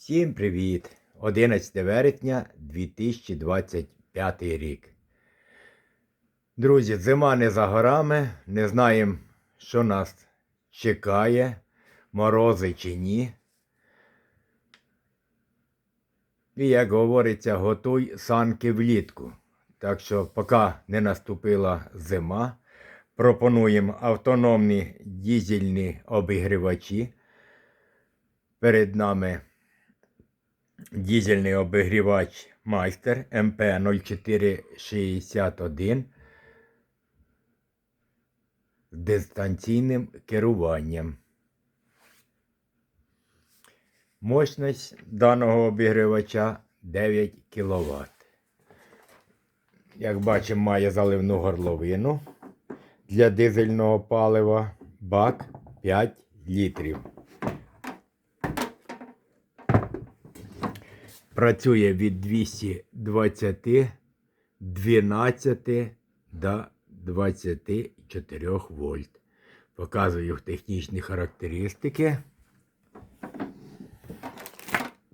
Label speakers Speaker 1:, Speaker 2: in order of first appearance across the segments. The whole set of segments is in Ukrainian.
Speaker 1: Всім привіт! 11 вересня 2025 рік. Друзі, зима не за горами. Не знаємо, що нас чекає, морози чи ні. І як говориться, готуй санки влітку. Так що, поки не наступила зима, пропонуємо автономні дізельні обігрівачі. Перед нами дізельний обігрівач Майстер МП0461 з дистанційним керуванням. Мощність даного обігрівача 9 кВт. Як бачимо, має заливну горловину для дизельного палива бак 5 літрів. Працює від 220 12 до 24 вольт. Показую технічні характеристики.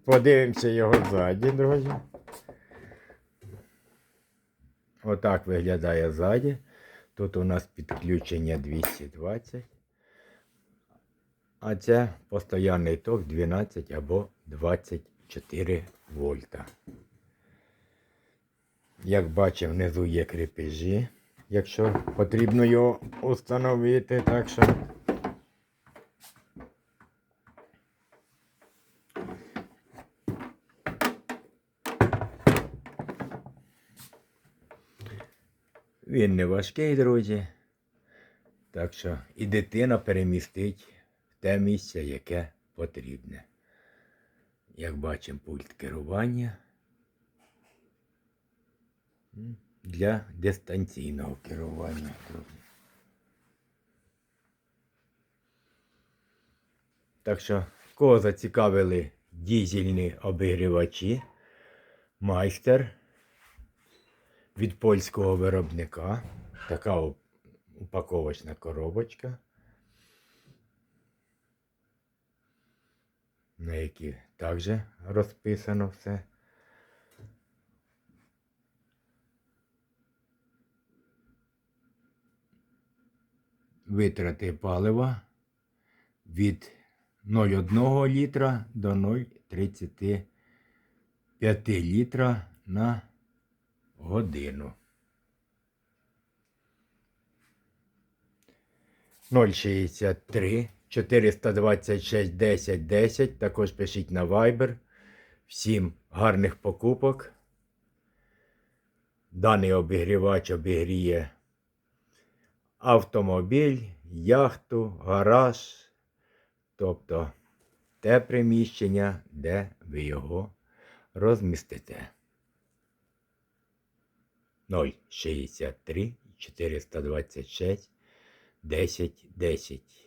Speaker 1: Подивимося його ззаді, друзі. Отак виглядає ззаді. Тут у нас підключення 220. А це постоянний ток 12 або 24 вольта. Як бачимо, внизу є крепежі, якщо потрібно його установити, так що. Він не важкий, друзі. Так що і дитина перемістить в те місце, яке потрібне. Як бачимо, пульт керування для дистанційного керування. Так що, кого зацікавили дізельні обігрівачі, майстер від польського виробника. Така упаковочна коробочка, на якій також розписано все. Витрати палива від 0,1 літра до 0,35 літра на годину. 063 426 10 10. Також пишіть на Viber. Всім гарних покупок. Даний обігрівач обігріє автомобіль, яхту, гараж, тобто те приміщення, де ви його розмістите. 063 426 10 10.